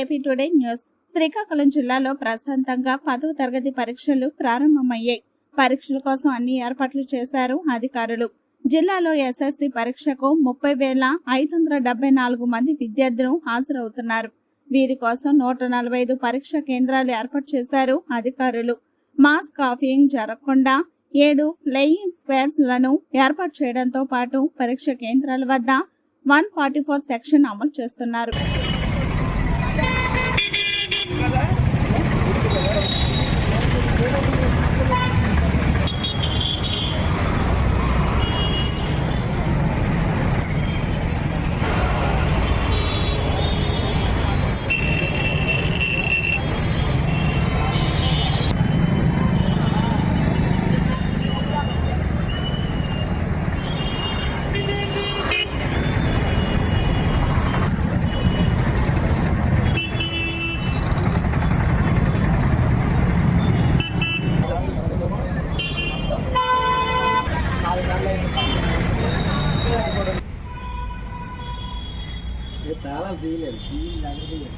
AP today news. Srikakulam జిల్లాలో ప్రశాంతంగా పదో తరగతి పరీక్షలు ప్రారంభమయ్యాయి. పరీక్షల కోసం అన్ని ఏర్పాట్లు చేశారు అధికారులు. జిల్లాలో ఎస్ఎస్సి పరీక్షకు ముప్పై వేల ఐదు వందల డెబ్బై నాలుగు మంది విద్యార్థులు హాజరవుతున్నారు. వీరి కోసం నూట నలభై ఐదు పరీక్ష కేంద్రాలు ఏర్పాటు చేశారు అధికారులు. మాస్ కాఫీయింగ్ జరగకుండా ఏడు ఫ్లయింగ్ స్క్వాడ్స్లను ఏర్పాటు చేయడంతో పాటు పరీక్ష కేంద్రాల వద్ద వన్ ఫార్టీ ఫోర్ సెక్షన్ అమలు చేస్తున్నారు. Thank you. తాళాలు తీయలేదు తీయలేదు దగ్గర తీయలేదు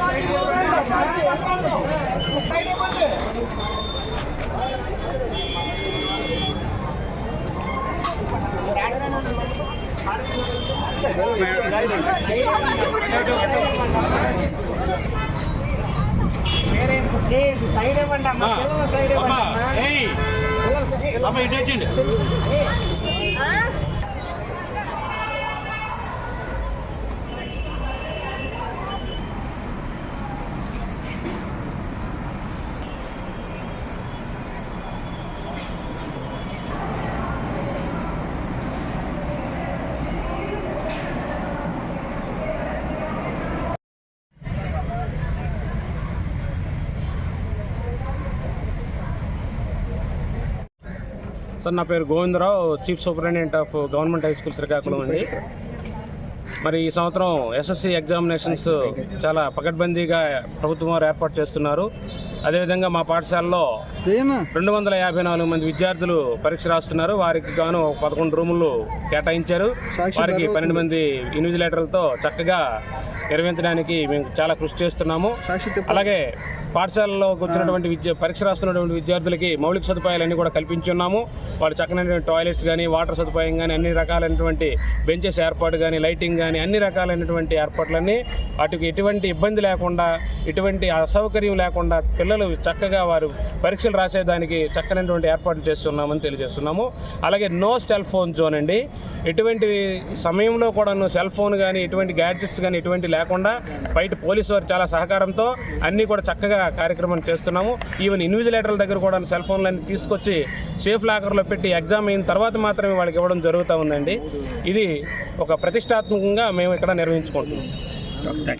సైడ్ ఇవ్వండి అమ్మా పిల్లల సైడ్ ఇవ్వండి అమ్మా. పిల్లల సైడ్- సార్ నా పేరు Govindarao chief superintendent of government high school Srikakulam అండి. మరి ఈ సంవత్సరం ఎస్ఎస్సి ఎగ్జామినేషన్స్ చాలా పకడ్బందీగా ప్రభుత్వం వారు ఏర్పాటు చేస్తున్నారు. అదేవిధంగా మా పాఠశాలలో రెండు వందల యాభై నాలుగు మంది విద్యార్థులు పరీక్ష రాస్తున్నారు. వారికి గాను పదకొండు రూములు కేటాయించారు. వారికి పన్నెండు మంది ఇన్విజిలేటర్లతో చక్కగా నిర్వహించడానికి మేము చాలా కృషి చేస్తున్నాము. అలాగే పాఠశాలలో వచ్చినటువంటి విద్య పరీక్ష రాస్తున్నటువంటి విద్యార్థులకి మౌలిక సదుపాయాలన్నీ కూడా కల్పించున్నాము. వాళ్ళు చక్కనైనటువంటి టాయిలెట్స్ కానీ వాటర్ సదుపాయం కానీ అన్ని రకాలైనటువంటి బెంచెస్ ఏర్పాటు కానీ లైటింగ్ కానీ అన్ని రకాలైనటువంటి ఏర్పాట్లన్నీ వాటికి ఎటువంటి ఇబ్బంది లేకుండా ఎటువంటి అసౌకర్యం లేకుండా పిల్లలు చక్కగా వారు పరీక్షలు రాసేదానికి చక్కనటువంటి ఏర్పాట్లు చేస్తున్నామని తెలియజేస్తున్నాము. అలాగే నో సెల్ ఫోన్ జోన్ అండి. ఎటువంటి సమయంలో కూడా సెల్ ఫోన్ కానీ ఎటువంటి గ్యాడ్జెట్స్ కానీ ఎటువంటి లేకుండా బయట పోలీసు వారు చాలా సహకారంతో అన్నీ కూడా చక్కగా కార్యక్రమం చేస్తున్నాము. ఈవెన్ ఇన్విజిలేటర్ల దగ్గర కూడా సెల్ ఫోన్లన్నీ తీసుకొచ్చి సేఫ్ లాకర్లో పెట్టి ఎగ్జామ్ అయిన తర్వాత మాత్రమే వాళ్ళకి ఇవ్వడం జరుగుతూ ఉందండి. ఇది ఒక ప్రతిష్టాత్మకంగా మేము ఇక్కడ నిర్వహించుకుంటున్నాం.